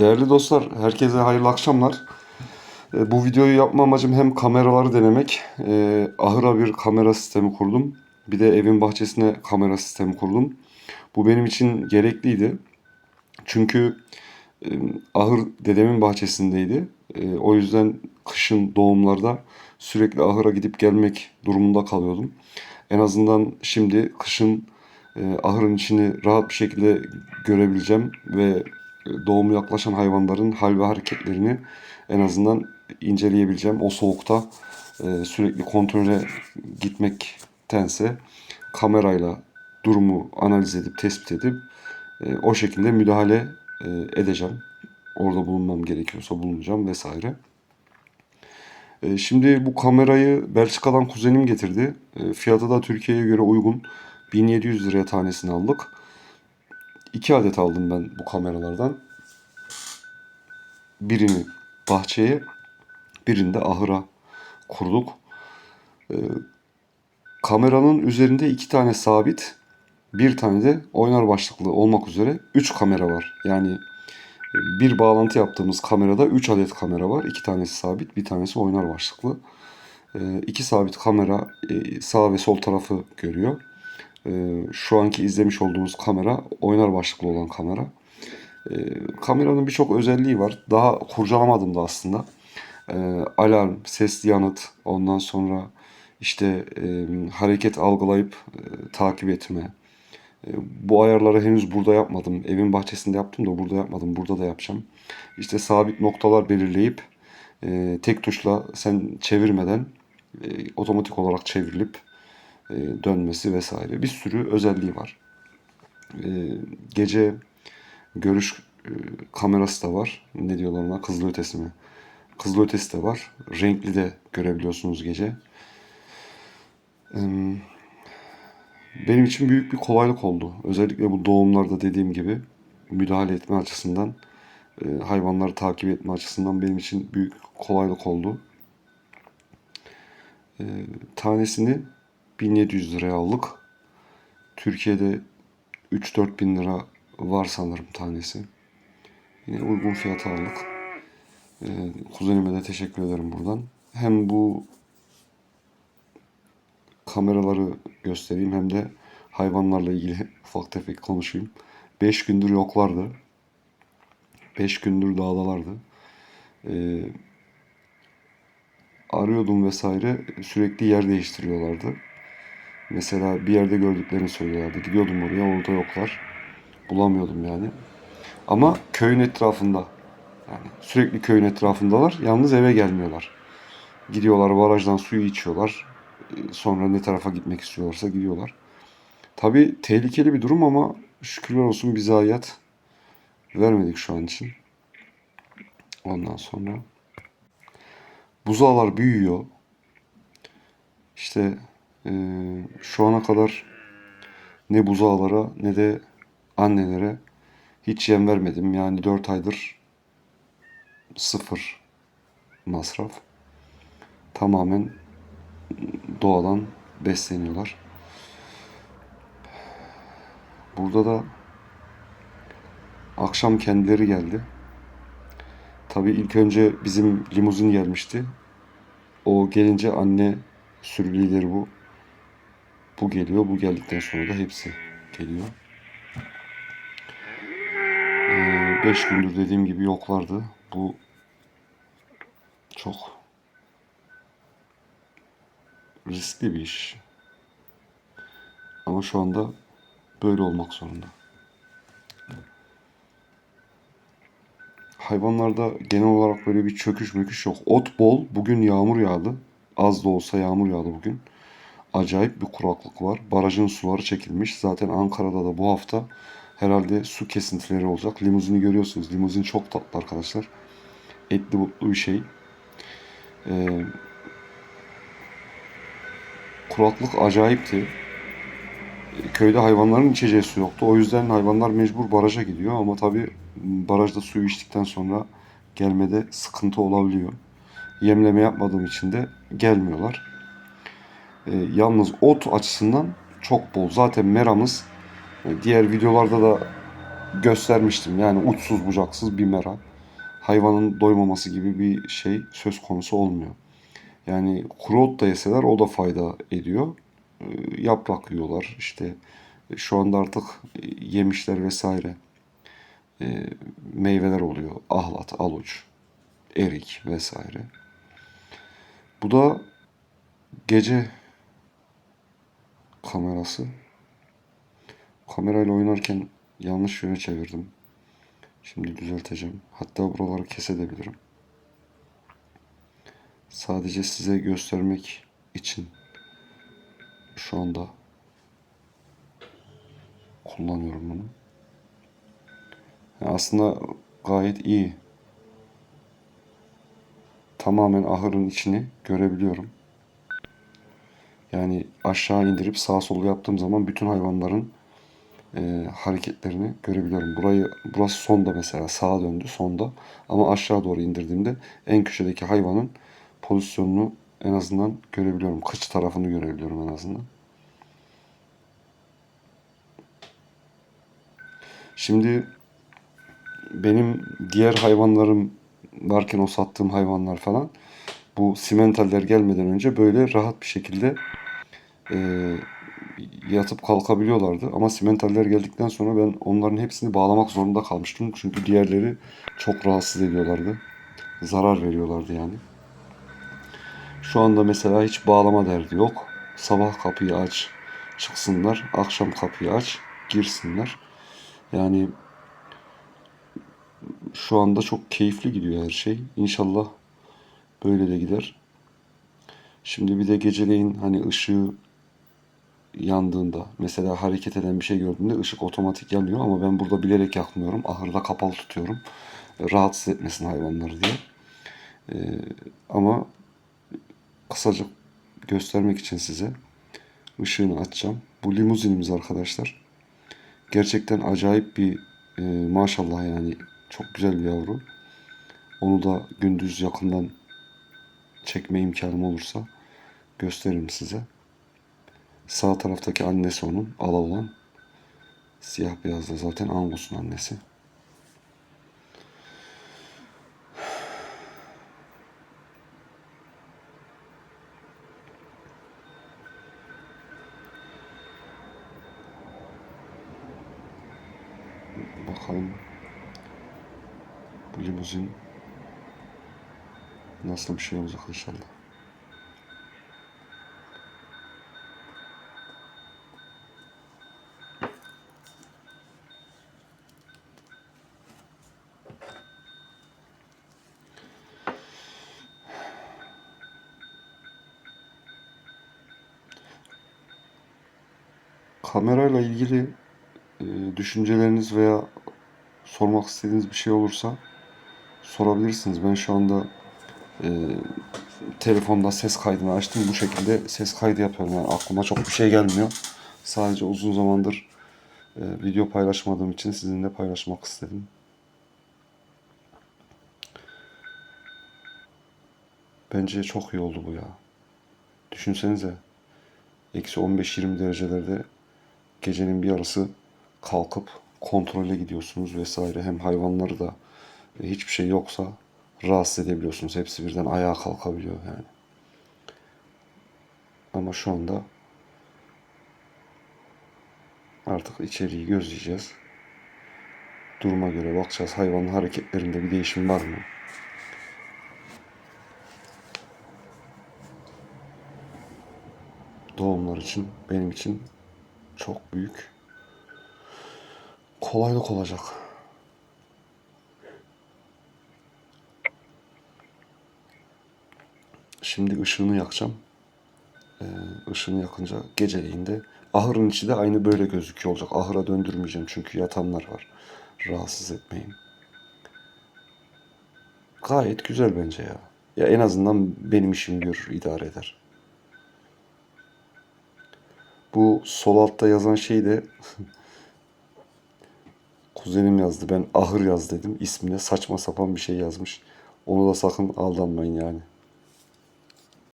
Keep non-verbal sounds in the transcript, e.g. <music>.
Değerli dostlar, herkese hayırlı akşamlar. E, Bu videoyu yapma amacım hem kameraları denemek, e, ahıra bir kamera sistemi kurdum. Bir de evin bahçesine kamera sistemi kurdum. Bu benim için gerekliydi. Çünkü e, ahır dedemin bahçesindeydi. O yüzden kışın doğumlarda sürekli ahıra gidip gelmek durumunda kalıyordum. En azından şimdi kışın ahırın içini rahat bir şekilde görebileceğim ve doğumu yaklaşan hayvanların hal ve hareketlerini en azından inceleyebileceğim. O soğukta e, sürekli kontrole gitmektense kamerayla durumu analiz edip tespit edip e, o şekilde müdahale e, edeceğim. Orada bulunmam gerekiyorsa bulunacağım vesaire. Şimdi bu kamerayı Belçika'dan kuzenim getirdi. Fiyatı da Türkiye'ye göre uygun. 1700 liraya tanesini aldık. İki adet aldım ben bu kameralardan. Birini bahçeye, birini de ahıra kurduk. Ee, kameranın üzerinde iki tane sabit, bir tane de oynar başlıklı olmak üzere üç kamera var. Yani e, bir bağlantı yaptığımız kamerada üç adet kamera var. İki tanesi sabit, bir tanesi oynar başlıklı. Ee, iki sabit kamera e, sağ ve sol tarafı görüyor. Ee, şu anki izlemiş olduğumuz kamera oynar başlıklı olan kamera. Ee, kameranın birçok özelliği var. Daha kurcalamadım da aslında. Ee, alarm, sesli yanıt, ondan sonra işte e, hareket algılayıp e, takip etme. Bu ayarları henüz burada yapmadım. Evin bahçesinde yaptım da burada yapmadım. Burada da yapacağım. İşte sabit noktalar belirleyip e, tek tuşla sen çevirmeden otomatik olarak çevrilip dönmesi vesaire. Bir sürü özelliği var. E, gece görüş e, kamerası da var. Ne diyorlar ona? Kızılötesi mi? Kızılötesi de var. Renkli de görebiliyorsunuz gece. E, benim için büyük bir kolaylık oldu. Özellikle bu doğumlarda dediğim gibi müdahale etme açısından, e, hayvanları takip etme açısından benim için büyük kolaylık oldu. E, tanesini 1700 liraya aldık. Türkiye'de 3-4 bin lira var sanırım tanesi. Yine uygun fiyata aldık. Ee, kuzenime de teşekkür ederim buradan. Hem bu kameraları göstereyim hem de hayvanlarla ilgili <laughs> ufak tefek konuşayım. 5 gündür yoklardı. 5 gündür dağdalardı. Ee, arıyordum vesaire sürekli yer değiştiriyorlardı. Mesela bir yerde gördüklerini söylüyorlardı. Gidiyordum oraya orada yoklar. Bulamıyordum yani. Ama köyün etrafında. Yani sürekli köyün etrafındalar. Yalnız eve gelmiyorlar. Gidiyorlar barajdan suyu içiyorlar. Ee, Sonra ne tarafa gitmek istiyorlarsa gidiyorlar. Tabii tehlikeli bir durum ama şükürler olsun bize hayat vermedik şu an için. Ondan sonra buzağlar büyüyor. İşte eee, şu ana kadar ne buzağlara ne de annelere hiç yem vermedim. Yani 4 aydır sıfır masraf. Tamamen doğadan besleniyorlar. Burada da akşam kendileri geldi. Tabii ilk önce bizim limuzin gelmişti. O gelince anne sürü lideri bu. Bu geliyor. Bu geldikten sonra da hepsi geliyor. 5 gündür dediğim gibi yoklardı. Bu çok riskli bir iş. Ama şu anda böyle olmak zorunda. Hayvanlarda genel olarak böyle bir çöküş möküş yok. Ot bol. Bugün yağmur yağdı. Az da olsa yağmur yağdı bugün. Acayip bir kuraklık var. Barajın suları çekilmiş. Zaten Ankara'da da bu hafta herhalde su kesintileri olacak. Limuzini görüyorsunuz. Limuzin çok tatlı arkadaşlar. Etli butlu bir şey. Ee, kuraklık acayipti. Köyde hayvanların içeceği su yoktu. O yüzden hayvanlar mecbur baraja gidiyor. Ama tabii barajda suyu içtikten sonra gelmede sıkıntı olabiliyor. Yemleme yapmadığım için de gelmiyorlar. Ee, yalnız ot açısından çok bol. Zaten meramız e, diğer videolarda da göstermiştim. Yani uçsuz bucaksız bir mera. hayvanın doymaması gibi bir şey söz konusu olmuyor. Yani kuru ot da yeseler o da fayda ediyor. E, yaprak yiyorlar işte e, şu anda artık e, yemişler vesaire e, meyveler oluyor. Ahlat, aluç, erik vesaire. Bu da gece kamerası. Kamerayla oynarken yanlış yöne çevirdim. Şimdi düzelteceğim. Hatta buraları kesebilirim. Sadece size göstermek için şu anda kullanıyorum bunu. Yani aslında gayet iyi. Tamamen ahırın içini görebiliyorum. Yani aşağı indirip sağ sol yaptığım zaman bütün hayvanların e, hareketlerini görebiliyorum. Burayı burası sonda mesela sağa döndü sonda ama aşağı doğru indirdiğimde en köşedeki hayvanın pozisyonunu en azından görebiliyorum. Kıç tarafını görebiliyorum en azından. Şimdi benim diğer hayvanlarım varken o sattığım hayvanlar falan bu simentaller gelmeden önce böyle rahat bir şekilde e, yatıp kalkabiliyorlardı. Ama simentaller geldikten sonra ben onların hepsini bağlamak zorunda kalmıştım. Çünkü diğerleri çok rahatsız ediyorlardı. Zarar veriyorlardı yani. Şu anda mesela hiç bağlama derdi yok. Sabah kapıyı aç, çıksınlar. Akşam kapıyı aç, girsinler. Yani şu anda çok keyifli gidiyor her şey. İnşallah böyle de gider. Şimdi bir de geceleyin hani ışığı yandığında mesela hareket eden bir şey gördüğümde ışık otomatik yanıyor ama ben burada bilerek yakmıyorum. Ahırda kapalı tutuyorum. Rahatsız etmesin hayvanları diye. Ee, ama kısaca göstermek için size ışığını açacağım. Bu limuzinimiz arkadaşlar. Gerçekten acayip bir e, maşallah yani çok güzel bir yavru. Onu da gündüz yakından çekme imkanım olursa gösteririm size. Sağ taraftaki annesi onun, ala olan. Siyah beyaz da zaten Angus'un annesi. Bakalım bu limuzin nasıl bir şey olacak inşallah. Kamerayla ilgili e, düşünceleriniz veya sormak istediğiniz bir şey olursa sorabilirsiniz. Ben şu anda e, telefonda ses kaydını açtım. Bu şekilde ses kaydı yapıyorum. Yani aklıma çok bir şey gelmiyor. Sadece uzun zamandır e, video paylaşmadığım için sizinle paylaşmak istedim. Bence çok iyi oldu bu ya. Düşünsenize. Eksi 15-20 derecelerde gecenin bir yarısı kalkıp kontrole gidiyorsunuz vesaire. Hem hayvanları da e, hiçbir şey yoksa rahatsız edebiliyorsunuz. Hepsi birden ayağa kalkabiliyor yani. Ama şu anda artık içeriği gözleyeceğiz. Duruma göre bakacağız. Hayvanın hareketlerinde bir değişim var mı? Doğumlar için benim için çok büyük kolaylık olacak. Şimdi ışığını yakacağım. Ee, ışığını yakınca geceleyin de ahırın içi de aynı böyle gözüküyor olacak. Ahıra döndürmeyeceğim çünkü yatanlar var. Rahatsız etmeyin. Gayet güzel bence ya. Ya en azından benim işimi görür, idare eder. Bu sol altta yazan şey de <laughs> kuzenim yazdı. Ben ahır yaz dedim. İsmine saçma sapan bir şey yazmış. Onu da sakın aldanmayın yani.